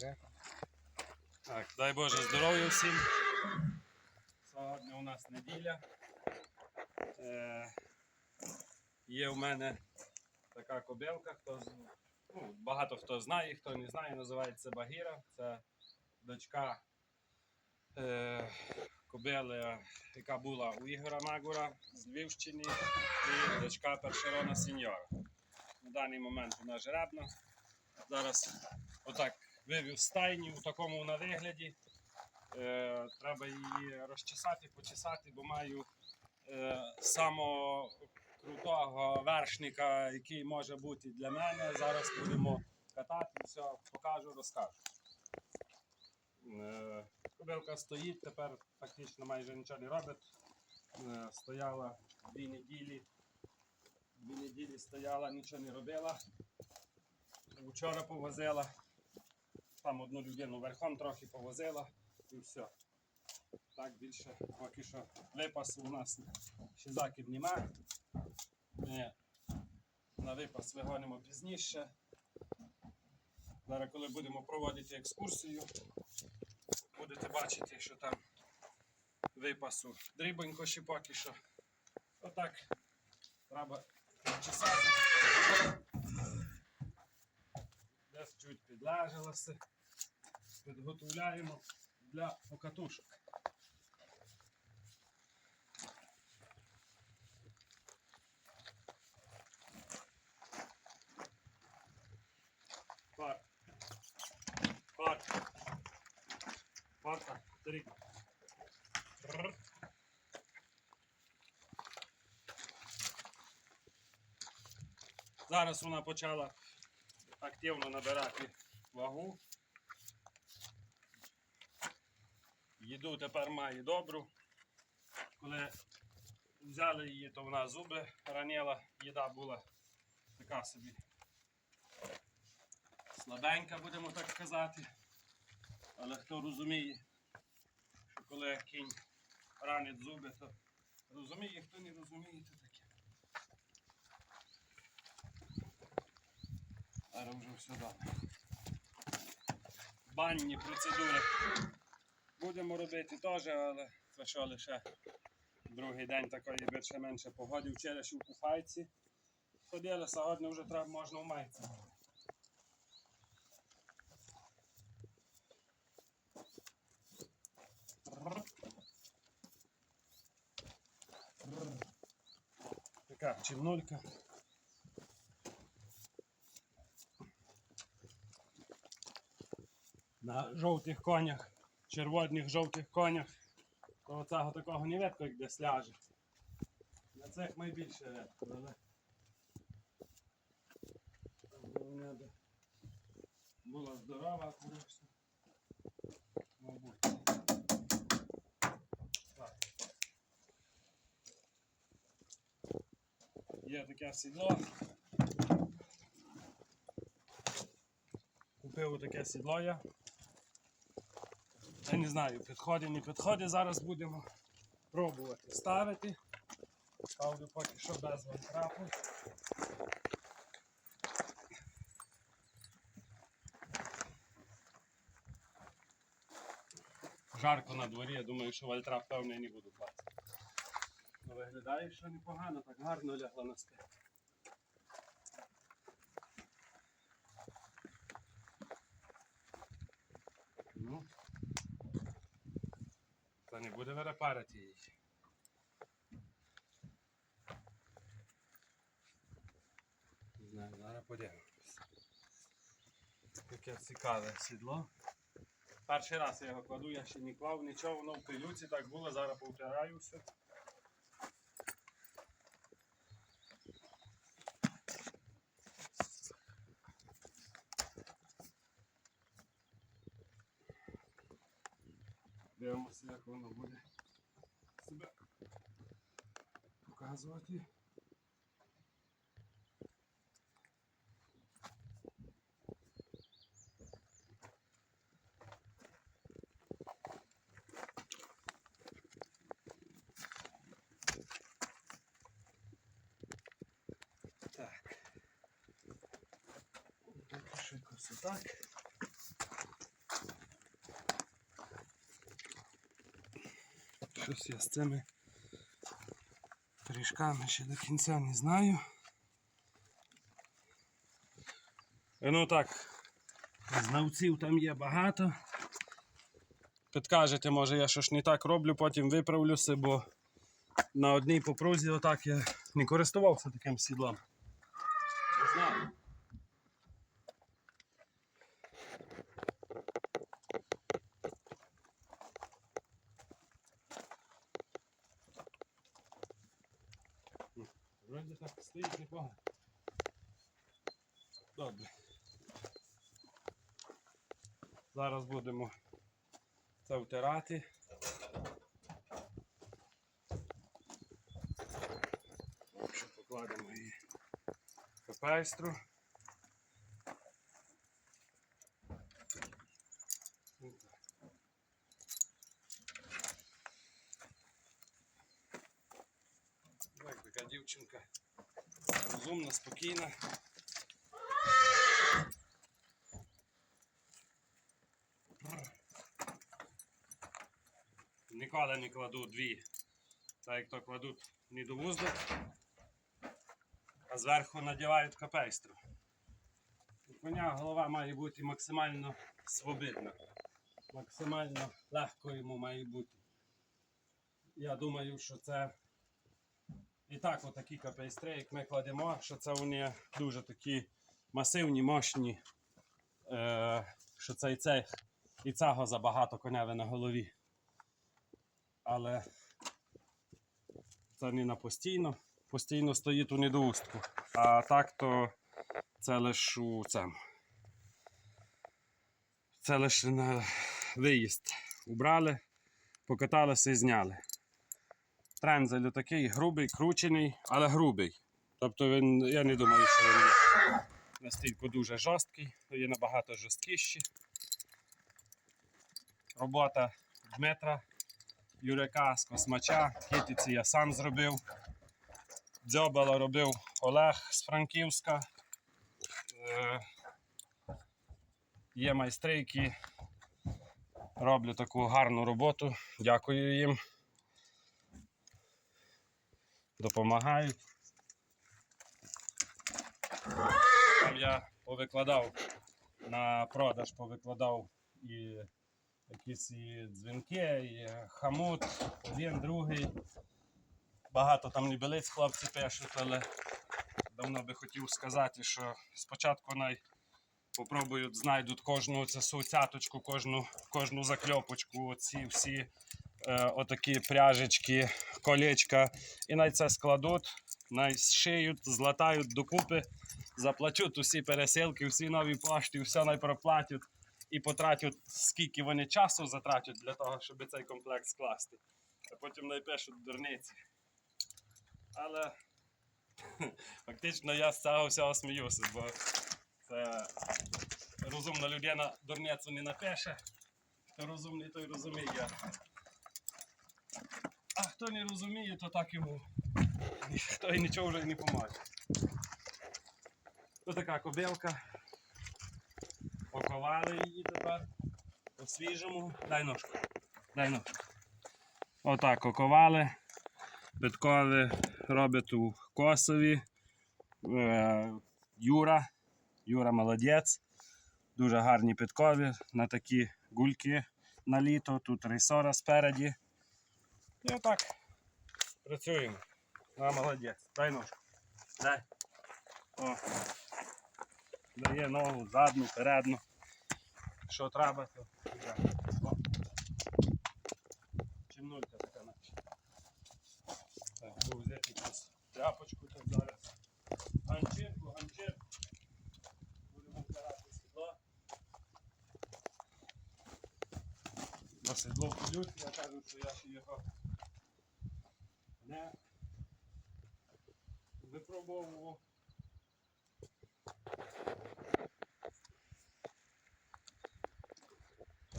Так, дай Боже здоров'я всім. Сьогодні у нас неділя. Е, є в мене така кобилка, хто, ну, багато хто знає, хто не знає, називається Багіра. Це дочка е, кобили, яка була у Ігора Магура з Львівщини, і дочка Першерона Сіньора. На даний момент вона жеребна. Зараз отак з стайні у такому вона вигляді. Е, треба її розчесати, почесати, бо маю е, самого крутого вершника, який може бути для мене. Зараз будемо катати, все покажу, розкажу. Е, кобилка стоїть, тепер фактично майже нічого не робить. Е, стояла дві неділі. Дві неділі стояла, нічого не робила. Вчора повозила. Там одну людину верхом трохи повозила і все. Так більше поки що випасу у нас ще закид нема. Ми на випас вигонимо пізніше. Зараз, коли будемо проводити екскурсію, будете бачити, що там випасу дрібонько ще поки що. Отак треба чесати. Чуть підлежалося. Підготовляємо для покатушок. Пар. Пар. Парка. Три. Зараз вона почала активно набирати вагу. Їду тепер має добру. Коли взяли її, то вона зуби раніла, їда була така собі слабенька, будемо так казати. Але хто розуміє, що коли кінь ранить зуби, то розуміє, хто не розуміє, то таке. Зараз вже все добре. Банні процедури будемо робити теж, але це що лише другий день такої більше-менше погоди. Вчора ще в куфайці ходили, сьогодні вже треба можна в майці. Така чимнулька. На жовтих конях, червоних жовтих конях, то оцього такого не видко, як десь ляже. На цих найбільше видко, але головне була здорова, звісно. Мабуть. Так. Є таке сідло. Купив таке сідло я. Я не знаю, підходить, не підходить. Зараз будемо пробувати ставити. Ставлю поки що без вантрапу. Жарко на дворі, я думаю, що вальтрап певний не буду платити. Ну, виглядає, що непогано, так гарно лягла на спину. Ну, не буде верепарити її. Не знаю, зараз подивимось. Таке цікаве сідло. Перший раз я його кладу, я ще не клав нічого, воно в пилюці так було, зараз повтираю все. Дивимося, як воно буде себе показувати. Так. Якось отак. Щось я з цими пиріжками ще до кінця не знаю. Е, Ну так, знавців там є багато. Підкажете, може я щось не так роблю, потім виправлюся, бо на одній попрузі отак я не користувався таким сідлом. Не знаю. Вроді так стоїть непогано. Добре. Зараз будемо це втирати. Покладемо її в пейстру. Так, така дівчинка розумна, спокійна. Ніколи не кладу дві, так як то кладуть не до вуздок, а зверху надівають капейстру. У коня голова має бути максимально свобідна, максимально легко йому має бути. Я думаю, що це і так отакі капейстри, як ми кладемо, що це вони дуже такі масивні, мощні, е, що це і цих, і цього забагато коняве на голові. Але це не на постійно. Постійно стоїть у недоустку. А так то це лише у цьому. Це лише на виїзд. Убрали, покаталися і зняли. Трензель такий грубий, кручений, але грубий. Тобто він, я не думаю, що він настільки дуже жорсткий, то є набагато жорсткіші. Робота Дмитра Юрика з космача. Китиці я сам зробив. Дзьобало робив Олег з Франківська. Е, Є майстри, які роблять таку гарну роботу. Дякую їм. Допомагають. Там я повикладав на продаж, повикладав і якісь і дзвінки, і хамут, один, другий. Багато там небелиць хлопці пишуть, але давно би хотів сказати, що спочатку най попробують, знайдуть кожну цю цяточку, кожну, кожну закльопочку, оці всі е, отакі пряжечки, колечка, і най це складуть, най зшиють, златають докупи, заплатять усі пересилки, всі нові пошти, все най проплатять і потратять, скільки вони часу затратять для того, щоб цей комплект скласти. А потім напишуть дурниці. Але фактично я з цього всього сміюся, бо це розумна людина дурницю не напише. Хто розумний, той розуміє. А хто не розуміє, то так йому ніхто і нічого вже не поможе. Ось така кобилка. Оковали її тепер по-свіжому. Дай ножку. Дай ножку. Отак оковали. Биткові робить у Косові. Е, Юра. Юра молодець. Дуже гарні підкові на такі гульки на літо. Тут рейсора спереді. І отак. Працюємо. А, молодець. Дай ножку. Дай. О. Дає ногу, задну, передну. Що треба, то. О. Чимнулька така наче. Так, буду взяти якусь тряпочку так зараз. Ганчірку, ганчірку. Будемо втирати сідло. На сідло вколють, я кажу, що я ще його не випробовував.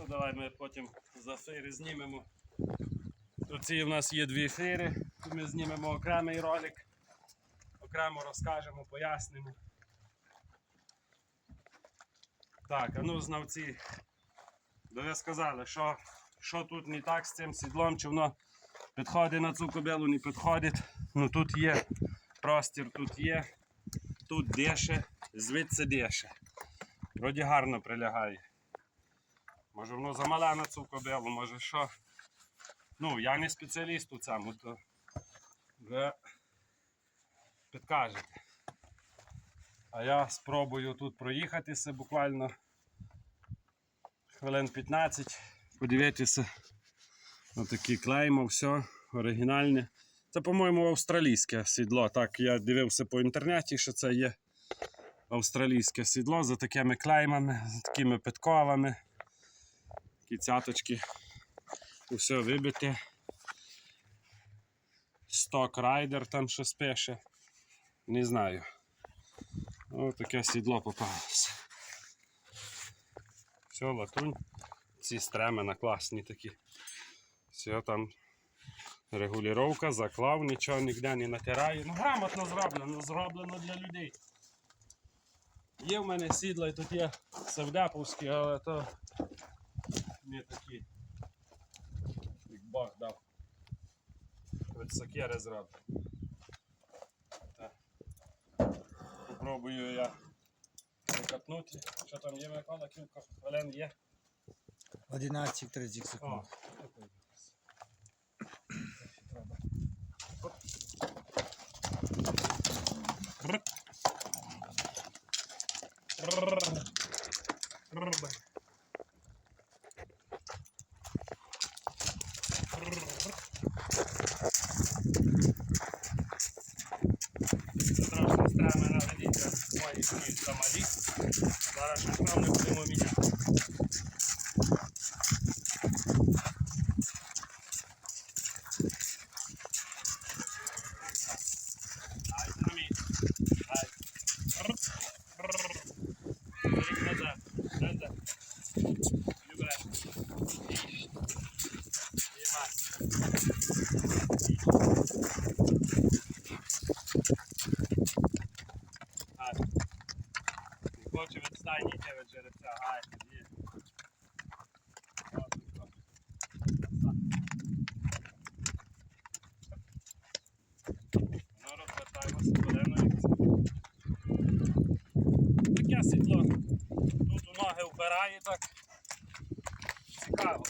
Ну, давай ми потім за фири знімемо. Тут ці в нас є дві фири, ми знімемо окремий ролик, окремо розкажемо, пояснимо. Так, а ну знавці, де ви сказали, що, що тут не так з цим сідлом, чи воно Підходить на цю кобилу, не підходить. Ну тут є простір, тут є, тут деше, звідси деше. Вроді гарно прилягає. Може воно замале на цю кобилу, може що. Ну, я не спеціаліст у цьому, то ви підкажете. А я спробую тут проїхатися буквально хвилин 15. Подивитися. Отакі клеймо, все оригінальне. Це, по-моєму, австралійське сідло. Так, я дивився по інтернеті, що це є австралійське сідло за такими клеймами, з такими підковами. Такі цяточки. Усе вибите. Сток райдер там щось пише. Не знаю. Ось таке сідло попалося. Все, латунь. Ці стремена класні такі. Все там регулювання, заклав, нічого ніде не натираю. Ну, грамотно зроблено, зроблено для людей. Є в мене сідла і тут є савдяповські, але то не такі. Як Бог дав. Зроблено. Так. Попробую я закатнути. Що там є Микола, кілька хвилин є. 11-30 секунд. О, замалі. Зараз там не будемо міняти. Вбирає так. Цікаво.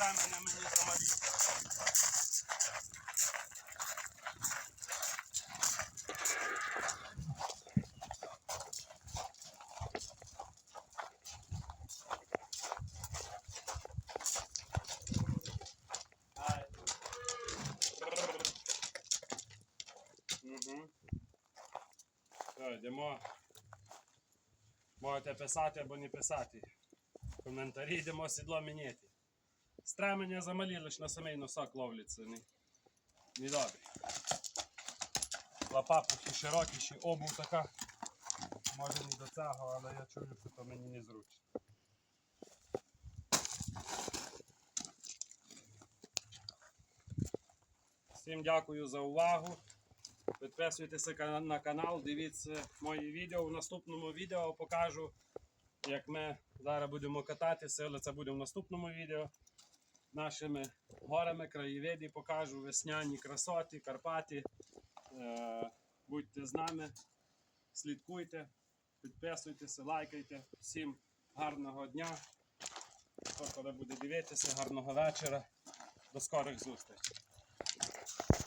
Ремене мені замалі. Ай. Угу. Все, йдемо. Можете писати або не писати. Коментарі йдемо сідло міняти. Стремення замалі лише на самий носок ловляться. Не, не добре. Лапапухи широкіші, обув така. Може не до цього, але я чую, що то мені незручно. Всім дякую за увагу. Підписуйтеся на канал, дивіться мої відео. В наступному відео покажу, як ми зараз будемо кататися, але це буде в наступному відео. Нашими горами, краєвиди покажу, весняні красоти, Карпати. Е, будьте з нами, слідкуйте, підписуйтеся, лайкайте. Всім гарного дня. Хто коли буде дивитися, гарного вечора. До скорих зустрічей.